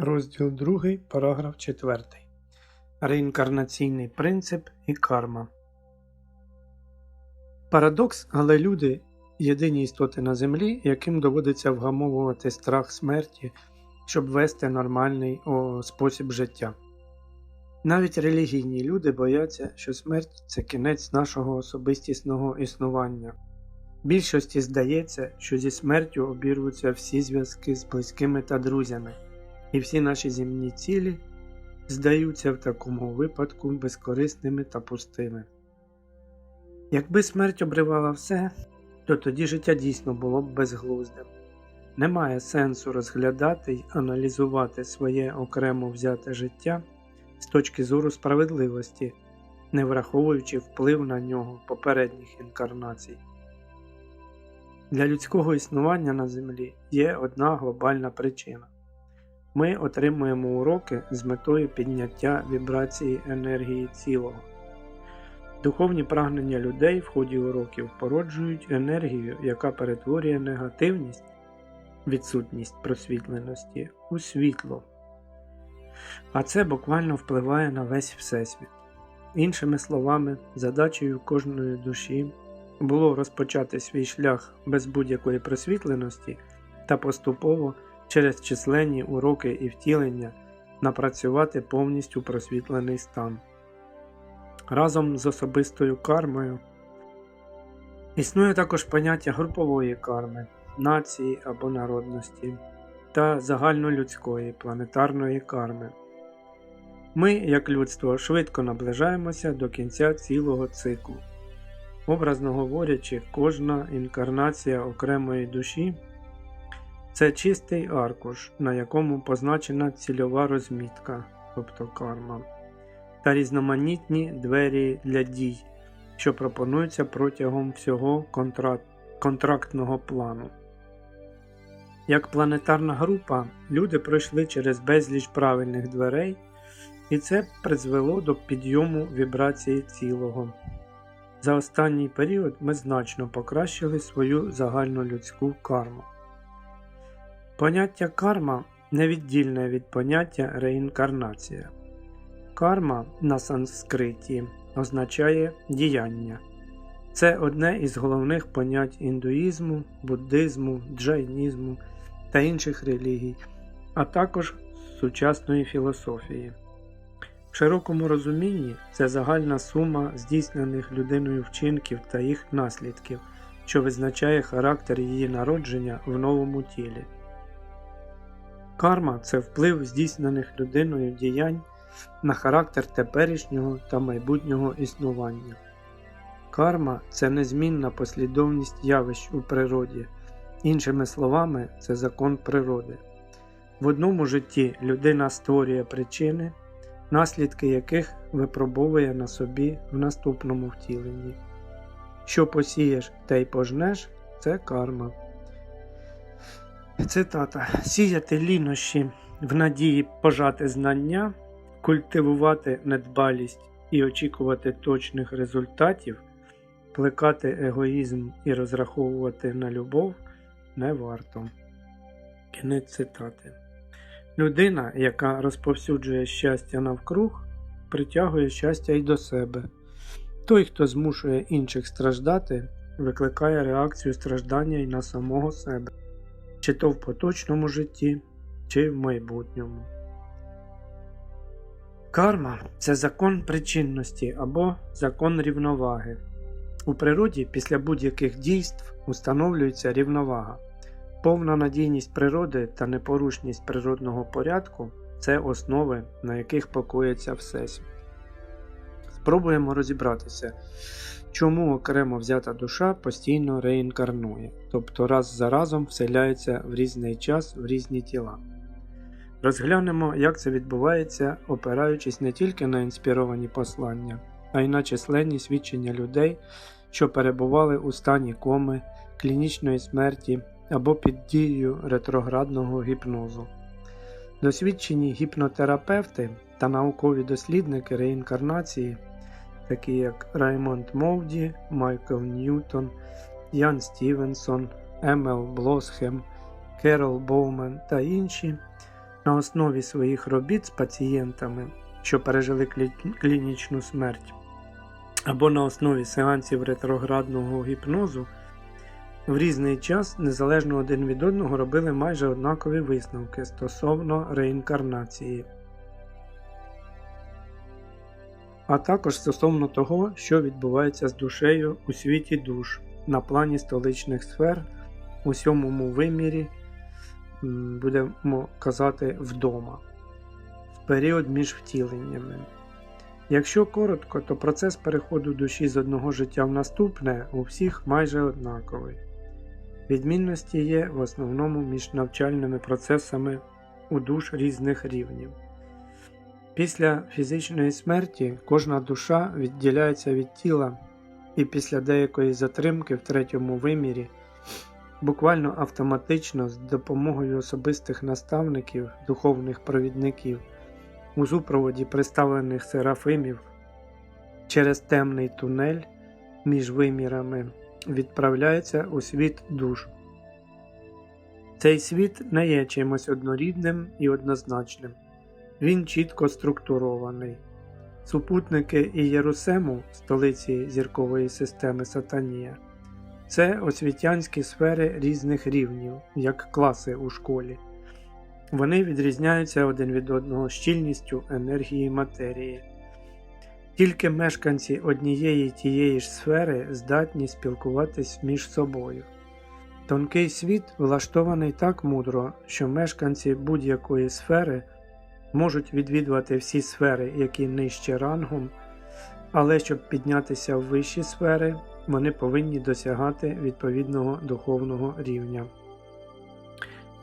Розділ 2, параграф 4. Реінкарнаційний принцип і карма. Парадокс, але люди єдині істоти на землі, яким доводиться вгамовувати страх смерті, щоб вести нормальний о, спосіб життя. Навіть релігійні люди бояться, що смерть це кінець нашого особистісного існування. Більшості здається, що зі смертю обірвуться всі зв'язки з близькими та друзями, і всі наші земні цілі здаються в такому випадку безкорисними та пустими. Якби смерть обривала все, то тоді життя дійсно було б безглуздим. Немає сенсу розглядати й аналізувати своє окремо взяте життя з точки зору справедливості, не враховуючи вплив на нього попередніх інкарнацій. Для людського існування на Землі є одна глобальна причина. Ми отримуємо уроки з метою підняття вібрації енергії цілого. Духовні прагнення людей в ході уроків породжують енергію, яка перетворює негативність, відсутність просвітленості у світло. А це буквально впливає на весь Всесвіт. Іншими словами, задачею кожної душі було розпочати свій шлях без будь-якої просвітленості та поступово через численні уроки і втілення напрацювати повністю просвітлений стан. Разом з особистою кармою існує також поняття групової карми, нації або народності та загальнолюдської планетарної карми. Ми, як людство, швидко наближаємося до кінця цілого циклу. Образно говорячи, кожна інкарнація окремої душі це чистий аркуш, на якому позначена цільова розмітка, тобто карма, та різноманітні двері для дій, що пропонуються протягом всього контракт, контрактного плану. Як планетарна група, люди пройшли через безліч правильних дверей, і це призвело до підйому вібрації цілого. За останній період ми значно покращили свою загальнолюдську карму. Поняття карма невіддільне від поняття реінкарнація. Карма на санскриті означає діяння. Це одне із головних понять індуїзму, буддизму, джайнізму та інших релігій, а також сучасної філософії. В широкому розумінні це загальна сума здійснених людиною вчинків та їх наслідків, що визначає характер її народження в новому тілі. Карма це вплив здійснених людиною діянь на характер теперішнього та майбутнього існування. Карма це незмінна послідовність явищ у природі, іншими словами, це закон природи. В одному житті людина створює причини, наслідки яких випробовує на собі в наступному втіленні. Що посієш, те й пожнеш це карма. Цитата: Сіяти лінощі в надії пожати знання, культивувати недбалість і очікувати точних результатів, плекати егоїзм і розраховувати на любов не варто. Кінець цитати. Людина, яка розповсюджує щастя навкруг, притягує щастя й до себе. Той, хто змушує інших страждати, викликає реакцію страждання й на самого себе чи то в поточному житті, чи в майбутньому. Карма це закон причинності або закон рівноваги. У природі після будь-яких дійств установлюється рівновага. Повна надійність природи та непорушність природного порядку це основи, на яких покоїться Всесвіт. Спробуємо розібратися, чому окремо взята душа постійно реінкарнує, тобто раз за разом вселяється в різний час в різні тіла. Розглянемо, як це відбувається, опираючись не тільки на інспіровані послання, а й на численні свідчення людей, що перебували у стані коми, клінічної смерті або під дією ретроградного гіпнозу. Досвідчені гіпнотерапевти та наукові дослідники реінкарнації такі як Раймонд Мовді, Майкл Ньютон, Ян Стівенсон, Емел Блосхем, Керол Боумен та інші, На основі своїх робіт з пацієнтами, що пережили клі- клінічну смерть, або на основі сеансів ретроградного гіпнозу, в різний час незалежно один від одного робили майже однакові висновки стосовно реінкарнації. А також стосовно того, що відбувається з душею у світі душ на плані столичних сфер у сьомому вимірі, будемо казати, вдома, в період між втіленнями. Якщо коротко, то процес переходу душі з одного життя в наступне у всіх майже однаковий. Відмінності є в основному між навчальними процесами у душ різних рівнів. Після фізичної смерті кожна душа відділяється від тіла, і після деякої затримки в третьому вимірі буквально автоматично з допомогою особистих наставників, духовних провідників у супроводі представлених серафимів через темний тунель між вимірами відправляється у світ душ. Цей світ не є чимось однорідним і однозначним. Він чітко структурований. Супутники Ієрусему, столиці зіркової системи Сатанія, це освітянські сфери різних рівнів, як класи у школі. Вони відрізняються один від одного щільністю енергії матерії. Тільки мешканці однієї тієї ж сфери здатні спілкуватись між собою. Тонкий світ влаштований так мудро, що мешканці будь-якої сфери можуть відвідувати всі сфери, які нижче рангом, але щоб піднятися в вищі сфери, вони повинні досягати відповідного духовного рівня.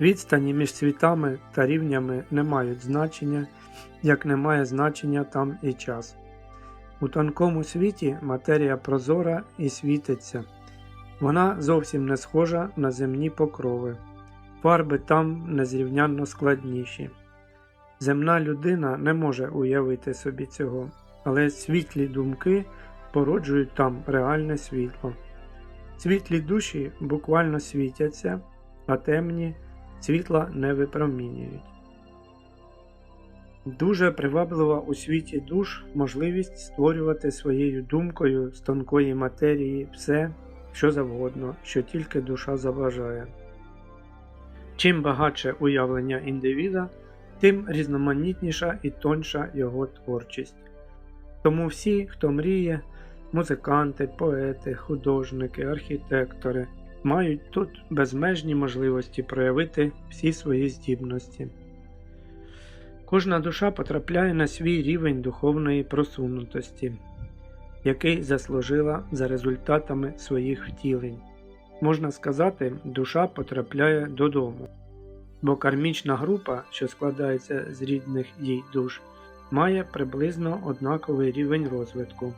Відстані між світами та рівнями не мають значення, як не має значення там і час. У тонкому світі матерія прозора і світиться. Вона зовсім не схожа на земні покрови. Фарби там незрівнянно складніші. Земна людина не може уявити собі цього, але світлі думки породжують там реальне світло. Світлі душі буквально світяться, а темні світла не випромінюють. Дуже приваблива у світі душ можливість створювати своєю думкою з тонкої матерії все, що завгодно, що тільки душа забажає. Чим багатше уявлення індивіда, тим різноманітніша і тонша його творчість. Тому всі, хто мріє, музиканти, поети, художники, архітектори, мають тут безмежні можливості проявити всі свої здібності. Кожна душа потрапляє на свій рівень духовної просунутості, який заслужила за результатами своїх втілень. Можна сказати, душа потрапляє додому, бо кармічна група, що складається з рідних їй душ, має приблизно однаковий рівень розвитку,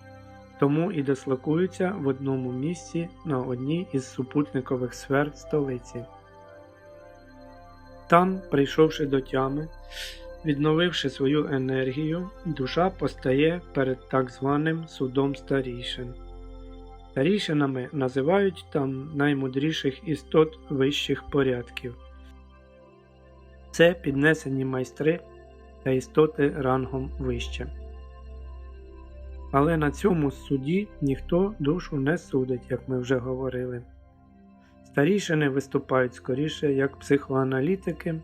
тому і дислокуються в одному місці на одній із супутникових сфер столиці. Там, прийшовши до тями, Відновивши свою енергію, душа постає перед так званим судом старішин. Старішинами називають там наймудріших істот вищих порядків. Це піднесені майстри та істоти рангом вище. Але на цьому суді ніхто душу не судить, як ми вже говорили. Старішини виступають скоріше як психоаналітики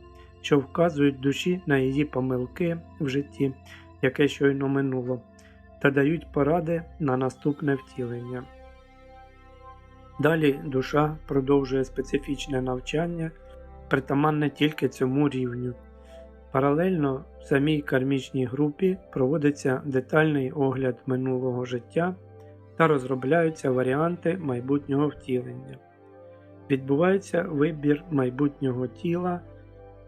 що вказують душі на її помилки в житті, яке щойно минуло, та дають поради на наступне втілення. Далі душа продовжує специфічне навчання, притаманне тільки цьому рівню. Паралельно в самій кармічній групі проводиться детальний огляд минулого життя та розробляються варіанти майбутнього втілення. Відбувається вибір майбутнього тіла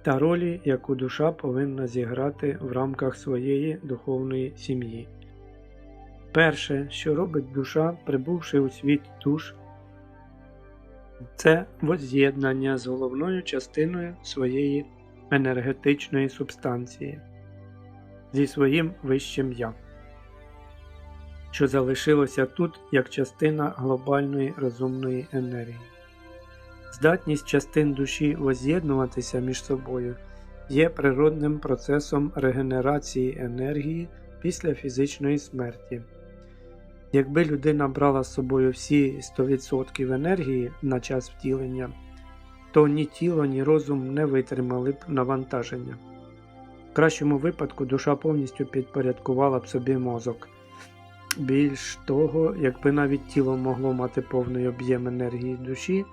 та ролі, яку душа повинна зіграти в рамках своєї духовної сім'ї. Перше, що робить душа, прибувши у світ душ, це воз'єднання з головною частиною своєї енергетичної субстанції зі своїм вищим я, що залишилося тут як частина глобальної розумної енергії. Здатність частин душі воз'єднуватися між собою є природним процесом регенерації енергії після фізичної смерті. Якби людина брала з собою всі 100% енергії на час втілення, то ні тіло, ні розум не витримали б навантаження. В кращому випадку душа повністю підпорядкувала б собі мозок. Більш того, якби навіть тіло могло мати повний об'єм енергії душі,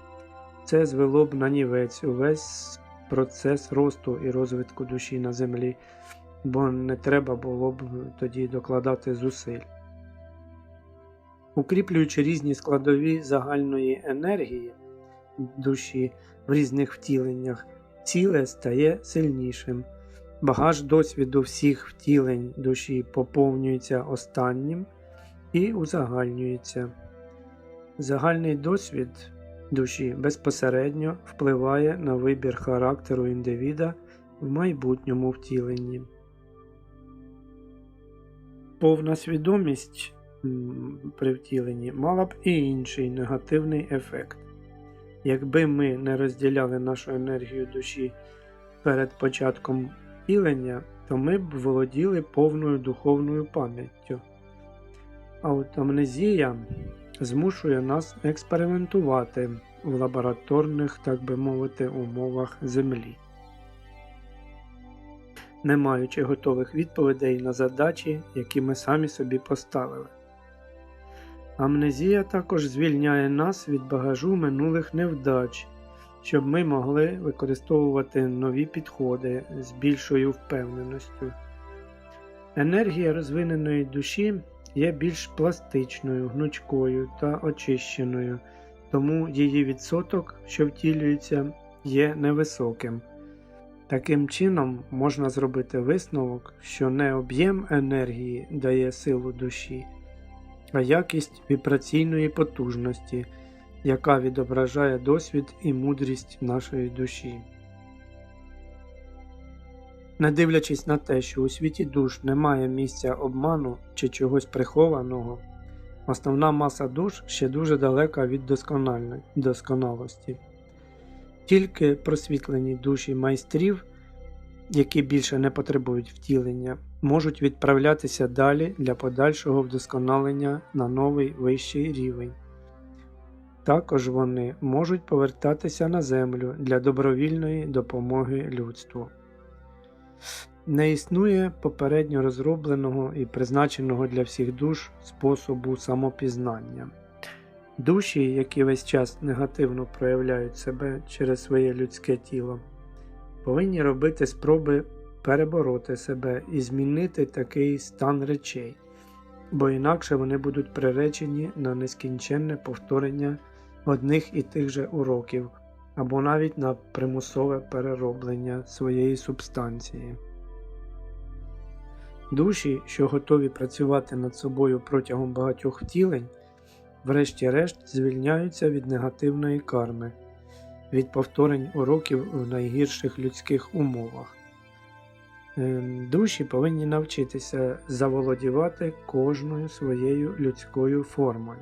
це звело б на нівець увесь процес росту і розвитку душі на землі, бо не треба було б тоді докладати зусиль. Укріплюючи різні складові загальної енергії душі в різних втіленнях, ціле стає сильнішим. Багаж досвіду всіх втілень душі поповнюється останнім і узагальнюється. Загальний досвід душі безпосередньо впливає на вибір характеру індивіда в майбутньому втіленні. Повна свідомість при втіленні мала б і інший негативний ефект. Якби ми не розділяли нашу енергію душі перед початком втілення, то ми б володіли повною духовною пам'яттю. А от амнезія змушує нас експериментувати в лабораторних, так би мовити, умовах Землі. Не маючи готових відповідей на задачі, які ми самі собі поставили. Амнезія також звільняє нас від багажу минулих невдач, щоб ми могли використовувати нові підходи з більшою впевненістю. Енергія розвиненої душі є більш пластичною, гнучкою та очищеною, тому її відсоток, що втілюється, є невисоким. Таким чином можна зробити висновок, що не об'єм енергії дає силу душі, а якість вібраційної потужності, яка відображає досвід і мудрість нашої душі. Не дивлячись на те, що у світі душ немає місця обману чи чогось прихованого, основна маса душ ще дуже далека від досконалості. Тільки просвітлені душі майстрів, які більше не потребують втілення, можуть відправлятися далі для подальшого вдосконалення на новий вищий рівень. Також вони можуть повертатися на землю для добровільної допомоги людству. Не існує попередньо розробленого і призначеного для всіх душ способу самопізнання. Душі, які весь час негативно проявляють себе через своє людське тіло, повинні робити спроби перебороти себе і змінити такий стан речей, бо інакше вони будуть приречені на нескінченне повторення одних і тих же уроків або навіть на примусове перероблення своєї субстанції. Душі, що готові працювати над собою протягом багатьох втілень, врешті-решт звільняються від негативної карми, від повторень уроків в найгірших людських умовах. Ем, Душі повинні навчитися заволодівати кожною своєю людською формою,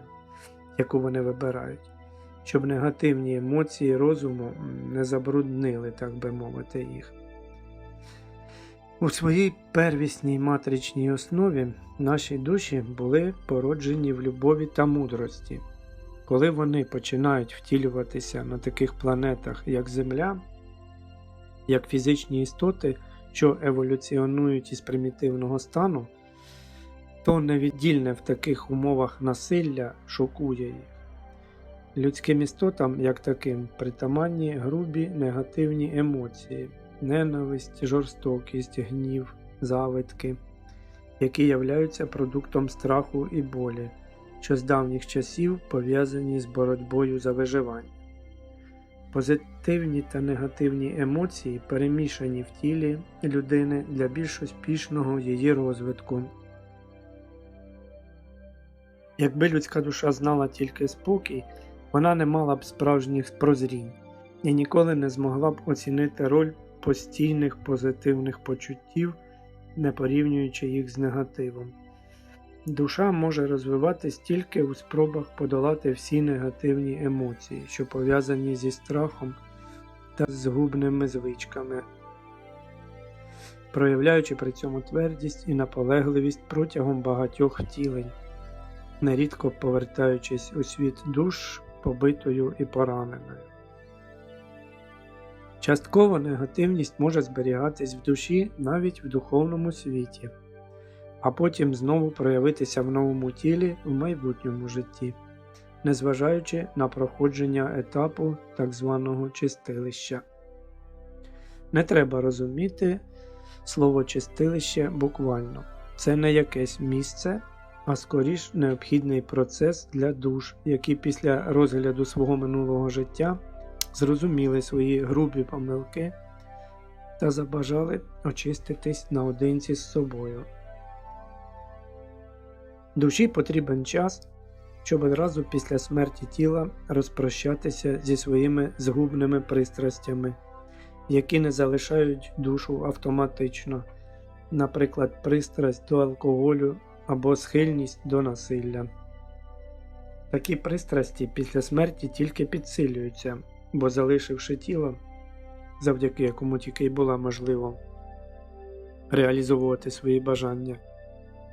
яку вони вибирають, щоб негативні емоції розуму не забруднили, так би мовити, їх. У своїй первісній матричній основі наші душі були породжені в любові та мудрості. Коли вони починають втілюватися на таких планетах, як Земля, як фізичні істоти, що еволюціонують із примітивного стану, то невіддільне в таких умовах насилля шокує їх. Людським істотам, як таким, притаманні грубі негативні емоції, ненависть, жорстокість, гнів, завитки, які являються продуктом страху і болі, що з давніх часів пов'язані з боротьбою за виживання. Позитивні та негативні емоції перемішані в тілі людини для більш успішного її розвитку. Якби людська душа знала тільки спокій, вона не мала б справжніх прозрінь і ніколи не змогла б оцінити роль постійних позитивних почуттів, не порівнюючи їх з негативом. Душа може розвиватись тільки у спробах подолати всі негативні емоції, що пов'язані зі страхом та згубними звичками. проявляючи при цьому твердість і наполегливість протягом багатьох втілень, нерідко повертаючись у світ душ побитою і пораненою. Частково негативність може зберігатись в душі навіть в духовному світі, а потім знову проявитися в новому тілі в майбутньому житті, незважаючи на проходження етапу так званого чистилища. Не треба розуміти слово чистилище буквально. Це не якесь місце, а скоріш необхідний процес для душ, які після розгляду свого минулого життя зрозуміли свої грубі помилки та забажали очиститись наодинці з собою. Душі потрібен час, щоб одразу після смерті тіла розпрощатися зі своїми згубними пристрастями, які не залишають душу автоматично, наприклад, пристрасть до алкоголю або схильність до насилля. Такі пристрасті після смерті тільки підсилюються, бо залишивши тіло, завдяки якому тільки й була можливо реалізовувати свої бажання,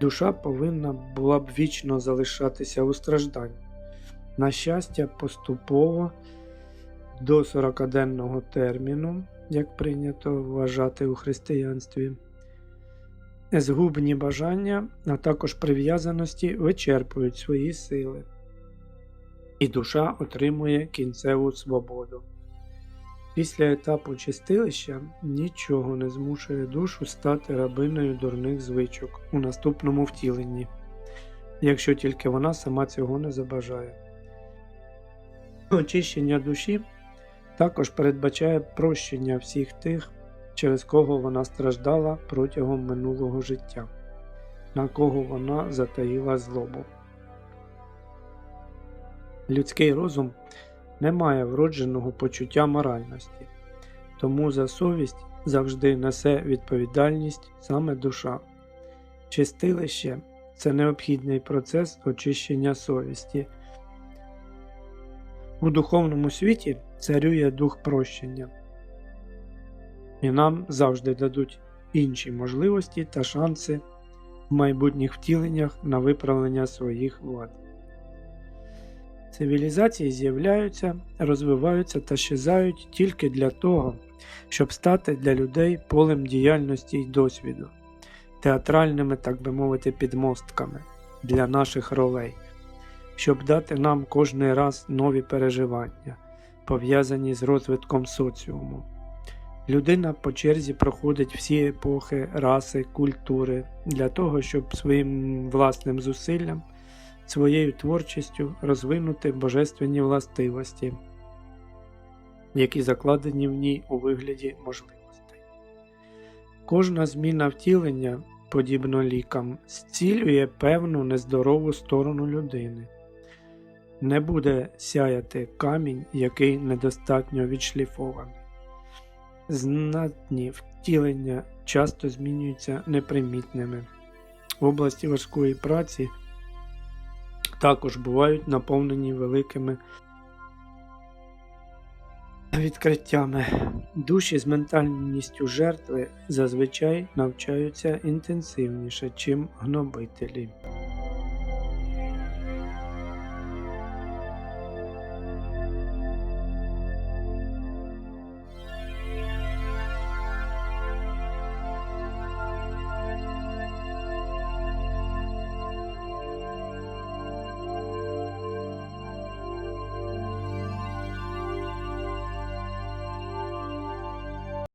душа повинна була б вічно залишатися у стражданні. На щастя, поступово до 40-денного терміну, як прийнято вважати у християнстві, згубні бажання, а також прив'язаності вичерпують свої сили і душа отримує кінцеву свободу. Після етапу чистилища нічого не змушує душу стати рабиною дурних звичок у наступному втіленні, якщо тільки вона сама цього не забажає. Очищення душі також передбачає прощення всіх тих, через кого вона страждала протягом минулого життя, на кого вона затаїла злобу. Людський розум не має вродженого почуття моральності, тому за совість завжди несе відповідальність саме душа. Чистилище це необхідний процес очищення совісті. У духовному світі царює дух прощення, і нам завжди дадуть інші можливості та шанси в майбутніх втіленнях на виправлення своїх вад. Цивілізації з'являються, розвиваються та щезають тільки для того, щоб стати для людей полем діяльності й досвіду, театральними, так би мовити, підмостками для наших ролей, щоб дати нам кожний раз нові переживання, пов'язані з розвитком соціуму. Людина по черзі проходить всі епохи, раси, культури для того, щоб своїм власним зусиллям своєю творчістю розвинути божественні властивості, які закладені в ній у вигляді можливостей. Кожна зміна втілення, подібно лікам, зцілює певну нездорову сторону людини. Не буде сяяти камінь, який недостатньо відшліфований. Знатні втілення часто змінюються непримітними. В області важкої праці також бувають наповнені великими відкриттями. Душі з ментальністю жертви зазвичай навчаються інтенсивніше, чим гнобителі.